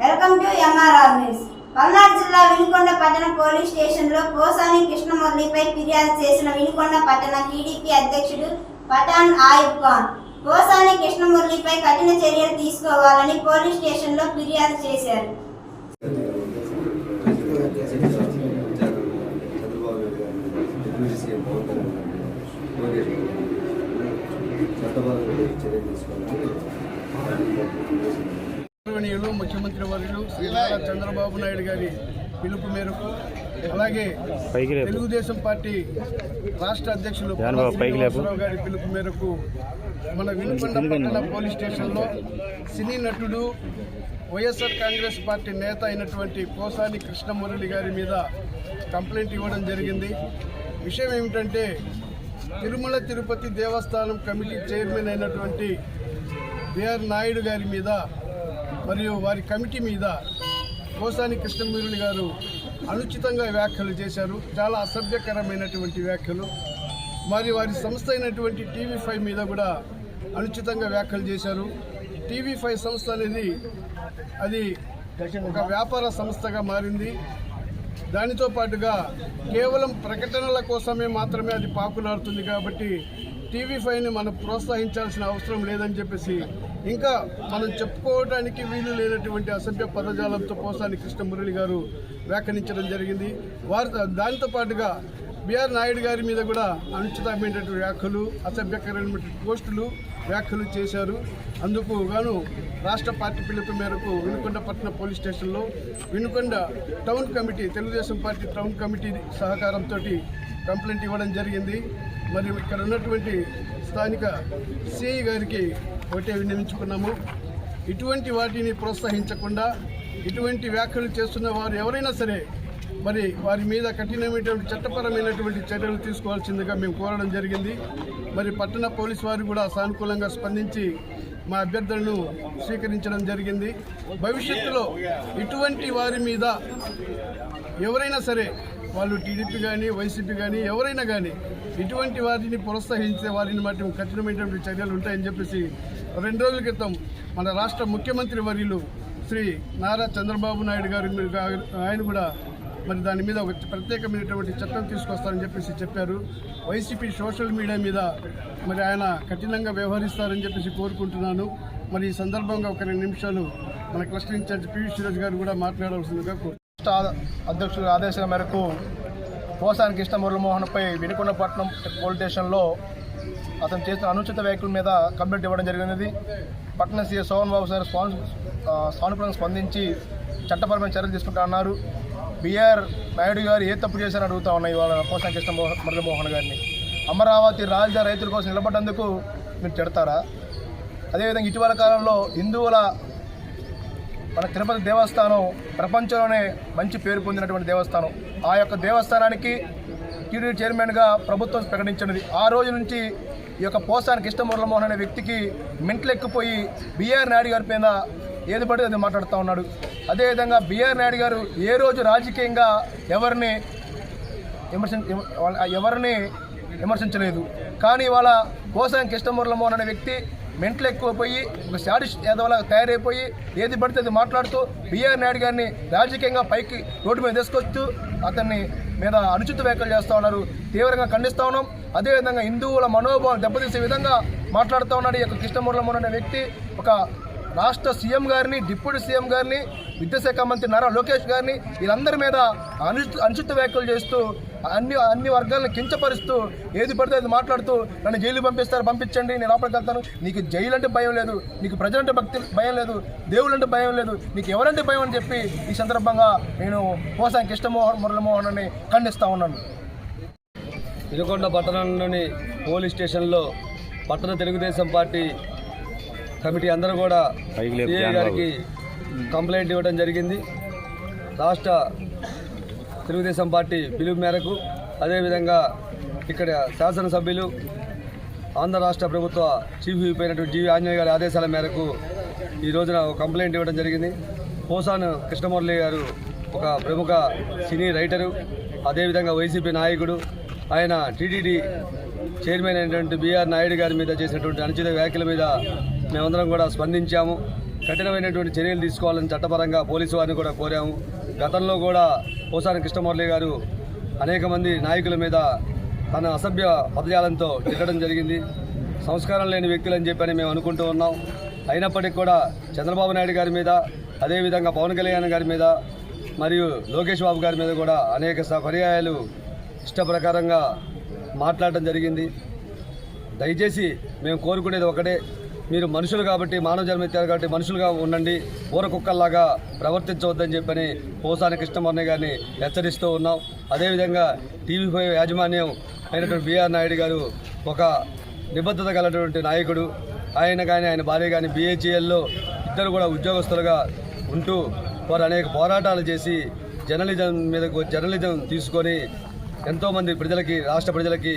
Welcome to MRR news Palnadu జిల్లా వినుకొండ పట్టణ police స్టేషన్లో పోసాని కృష్ణమురళిపై ఫిర్యాదు చేసిన వినుకొండ పట్టణ టీడీపీ అధ్యక్షుడు పఠాన్ ఆయుబ్ ఖాన్. పోసాని కృష్ణమురళిపై కఠిన చర్యలు తీసుకోవాలని పోలీస్ స్టేషన్లో ఫిర్యాదు చేశారు. చంద్రబాబు చర్య తీసుకోవాలని గౌరవనీయులు ముఖ్యమంత్రి వర్యులు శ్రీ చంద్రబాబు నాయుడు గారి పిలుపు మేరకు అలాగే. తెలుగుదేశం పార్టీ రాష్ట్ర అధ్యక్షులు. శ్రీనివాసరావు గారి పిలుపు మేరకు మన వినుకొండ పట్టణ పోలీస్ స్టేషన్లో సినీ నటుడు వైఎస్ఆర్ కాంగ్రెస్ పార్టీ నేత అయినటువంటి పోసాని కృష్ణమురళి గారి మీద కంప్లైంట్ ఇవ్వడం జరిగింది విషయం ఏమిటంటే తిరుమల తిరుపతి దేవస్థానం కమిటీ చైర్మన్ అయినటువంటి బిఆర్ నాయుడు గారి మీద మరియు వారి కమిటీ మీద కోసాని కృష్ణమూరుని గారు అనుచితంగా వ్యాఖ్యలు చేశారు. చాలా అసభ్యకరమైనటువంటి వ్యాఖ్యలు. మరి వారి సంస్థ అయినటువంటి టీవీ ఫైవ్ మీద కూడా అనుచితంగా వ్యాఖ్యలు చేశారు. టీవీ ఫైవ్ సంస్థ అనేది అది ఒక వ్యాపార సంస్థగా మారింది. దానితో పాటుగా కేవలం ప్రకటనల కోసమే మాత్రమే అది పాకులాడుతుంది కాబట్టి టీవీ ఫైవ్ని మనం ప్రోత్సహించాల్సిన అవసరం లేదని చెప్పేసి ఇంకా మనం చెప్పుకోవడానికి వీలు లేనటువంటి అసభ్య పదజాలంతో పోసాని కృష్ణమురళి గారు వ్యాఖ్యానించడం జరిగింది. వారి దానితో పాటుగా బిఆర్ నాయుడు గారి మీద కూడా అనుచితమైనటువంటి వ్యాఖ్యలు అసభ్యకరమైనటువంటి పోస్టులు వ్యాఖ్యలు చేశారు. అందుకు గాను రాష్ట్ర పార్టీ పిలుపు మేరకు వినుకొండ పట్టణ పోలీస్ స్టేషన్లో Vinukonda town committee Telugu Desam party town committee సహకారంతో కంప్లైంట్ ఇవ్వడం జరిగింది. మరి ఇక్కడ ఉన్నటువంటి స్థానిక సిఐ గారికి ఒకటే విన్నవించుకున్నాము. ఇటువంటి వాటిని ప్రోత్సహించకుండా ఇటువంటి వ్యాఖ్యలు చేస్తున్న వారు ఎవరైనా సరే మరి వారి మీద కఠినమైనటువంటి చట్టపరమైనటువంటి చర్యలు తీసుకోవాల్సిందిగా మేము కోరడం జరిగింది. మరి పట్టణ పోలీస్ వారు కూడా సానుకూలంగా స్పందించి మా అభ్యర్థులను స్వీకరించడం జరిగింది. భవిష్యత్తులో ఇటువంటి వారి మీద ఎవరైనా సరే వాళ్ళు టీడీపీ కానీ వైసీపీ కానీ ఎవరైనా కానీ ఇటువంటి వారిని ప్రోత్సహించే వారిని మట్టి కఠినమైనటువంటి చర్యలు ఉంటాయని చెప్పేసి రెండు రోజుల క్రితం మన రాష్ట్ర ముఖ్యమంత్రి వర్యులు శ్రీ నారా చంద్రబాబు నాయుడు గారు ఆయన కూడా మరి దాని మీద ఒక ప్రత్యేకమైనటువంటి చట్టం తీసుకొస్తారని చెప్పేసి చెప్పారు. వైసీపీ సోషల్ మీడియా మీద మరి ఆయన కఠినంగా వ్యవహరిస్తారని చెప్పేసి కోరుకుంటున్నాను. మరి ఈ సందర్భంగా ఒక రెండు నిమిషాలు మన క్లస్టర్ ఇన్ఛార్జ్ పివి సురేష్ గారు కూడా మాట్లాడవలసిందిగా కోరు రాష్ట్ర అధ్యక్షుల ఆదేశాల మేరకు పోసాని కృష్ణ మురళీమోహన్పై వినుకొండపట్నం పోలీస్ స్టేషన్లో అతను చేసిన అనుచిత వ్యాఖ్యల మీద కంప్లైంట్ ఇవ్వడం జరిగినది. పట్టణ సీఎం సోహన్ బాబు సార్ స్వాన్ సానుకూలంగా స్పందించి చట్టపరమైన చర్యలు తీసుకుంటా అన్నారు బిఆర్ నాయుడు గారు ఏ తప్పు చేశారని అడుగుతా ఉన్నాయి ఇవాళ పోసాని కృష్ణ మురళీమోహన్ గారిని. అమరావతి రాజధాని రైతుల కోసం నిలబడ్డందుకు మీరు తిడతారా? అదేవిధంగా ఇటీవల కాలంలో హిందువుల మన తిరుపతి దేవస్థానం ప్రపంచంలోనే మంచి పేరు పొందినటువంటి దేవస్థానం. ఆ యొక్క దేవస్థానానికి టీడీ చైర్మన్గా ప్రభుత్వం ప్రకటించినది. ఆ రోజు నుంచి ఈ యొక్క పోసాని కృష్ణమురళమోహన్ అనే వ్యక్తికి మెంట్లెక్కిపోయి బీఆర్ నాయుడు గారి మీద ఏది పడితే అది మాట్లాడుతూ ఉన్నాడు. అదేవిధంగా బిఆర్ నాయుడు గారు ఏ రోజు రాజకీయంగా ఎవరిని విమర్శించ ఎవరిని విమర్శించలేదు. కానీ వాళ్ళ పోసాని కృష్ణమురళమోహన్ అనే వ్యక్తి మెంట్లు ఎక్కువపోయి ఒక శాడిష్ ఏదోలా తయారైపోయి ఏది పడితే అది మాట్లాడుతూ బిఆర్ నాయుడు గారిని రాజకీయంగా పైకి రోడ్డు మీద తీసుకొస్తూ అతన్ని మీద అనుచిత వ్యాఖ్యలు చేస్తూ ఉన్నారు. తీవ్రంగా ఖండిస్తూ ఉన్నాం. అదేవిధంగా హిందువుల మనోభావం దెబ్బతీసే విధంగా మాట్లాడుతూ ఉన్నాడు ఈ యొక్క కృష్ణమురళమోహన్ అనే వ్యక్తి. ఒక రాష్ట్ర సీఎం గారిని డిప్యూటీ సీఎం గారిని విద్యాశాఖ మంత్రి నారా లోకేష్ గారిని వీళ్ళందరి మీద అను అనుచిత వ్యాఖ్యలు చేస్తూ అన్ని అన్ని వర్గాలను కించపరుస్తూ ఏది పడితే అది మాట్లాడుతూ నన్ను జైలు పంపిస్తారు పంపించండి నేను లోపలికి వెళ్తాను. నీకు జైలు అంటే భయం లేదు నీకు ప్రజలంటే భక్తి భయం లేదు దేవుళ్ళు అంటే భయం లేదు నీకు ఎవరంటే భయం అని చెప్పి ఈ సందర్భంగా నేను కోసం కృష్ణమోహన్ మురళీమోహన్ అని ఖండిస్తూ ఉన్నాను. ఇదిగొండ పట్టణంలోని పోలీస్ స్టేషన్లో పట్టణ తెలుగుదేశం పార్టీ కమిటీ అందరూ కూడా సిఐ గారికి కంప్లైంట్ ఇవ్వడం జరిగింది. రాష్ట్ర తెలుగుదేశం పార్టీ పిలుపు మేరకు అదేవిధంగా ఇక్కడ శాసనసభ్యులు ఆంధ్ర రాష్ట్ర ప్రభుత్వ చీఫ్ విప్ అయినటువంటి జీవి ఆంజనేయ గారి ఆదేశాల మేరకు ఈ రోజున ఒక కంప్లైంట్ ఇవ్వడం జరిగింది. పోసాను కృష్ణమురళి గారు ఒక ప్రముఖ సినీ రైటరు అదేవిధంగా వైసీపీ నాయకుడు. ఆయన టీటీడీ చైర్మన్ అయినటువంటి బీఆర్ నాయుడు గారి మీద చేసినటువంటి అనుచిత వ్యాఖ్యల మీద మేమందరం కూడా స్పందించాము. కఠినమైనటువంటి చర్యలు తీసుకోవాలని చట్టపరంగా పోలీసు వారిని కూడా కోరాము. గతంలో కూడా పోసాని కృష్ణమురళి గారు అనేక మంది నాయకుల మీద తన అసభ్య పదజాలంతో తిట్టడం జరిగింది. సంస్కారం లేని వ్యక్తులని చెప్పని మేము అనుకుంటూ ఉన్నాం. అయినప్పటికీ కూడా చంద్రబాబు నాయుడు గారి మీద అదేవిధంగా పవన్ కళ్యాణ్ గారి మీద మరియు లోకేష్ బాబు గారి మీద కూడా అనేక పర్యాయాలు ఇష్టప్రకారంగా మాట్లాడటం జరిగింది. దయచేసి మేము కోరుకునేది ఒకటే మీరు మనుషులు కాబట్టి మానవ జన్మ ఎత్తారు కాబట్టి మనుషులుగా ఉండండి. ఊర కుక్కల్లాగా ప్రవర్తించవద్దని చెప్పని పోసాని కృష్ణమూర్ణ గారిని హెచ్చరిస్తూ ఉన్నాం. అదేవిధంగా టీవీ ఫైవ్ యాజమాన్యం అయినటువంటి బిఆర్ నాయుడు గారు ఒక నిబద్ధత గలటువంటి నాయకుడు. ఆయన కానీ ఆయన భార్య కానీ బీహెచ్ఎల్లో ఇద్దరు కూడా ఉద్యోగస్తులుగా ఉంటూ వారు అనేక పోరాటాలు చేసి జర్నలిజం మీద జర్నలిజం తీసుకొని ఎంతోమంది ప్రజలకి రాష్ట్ర ప్రజలకి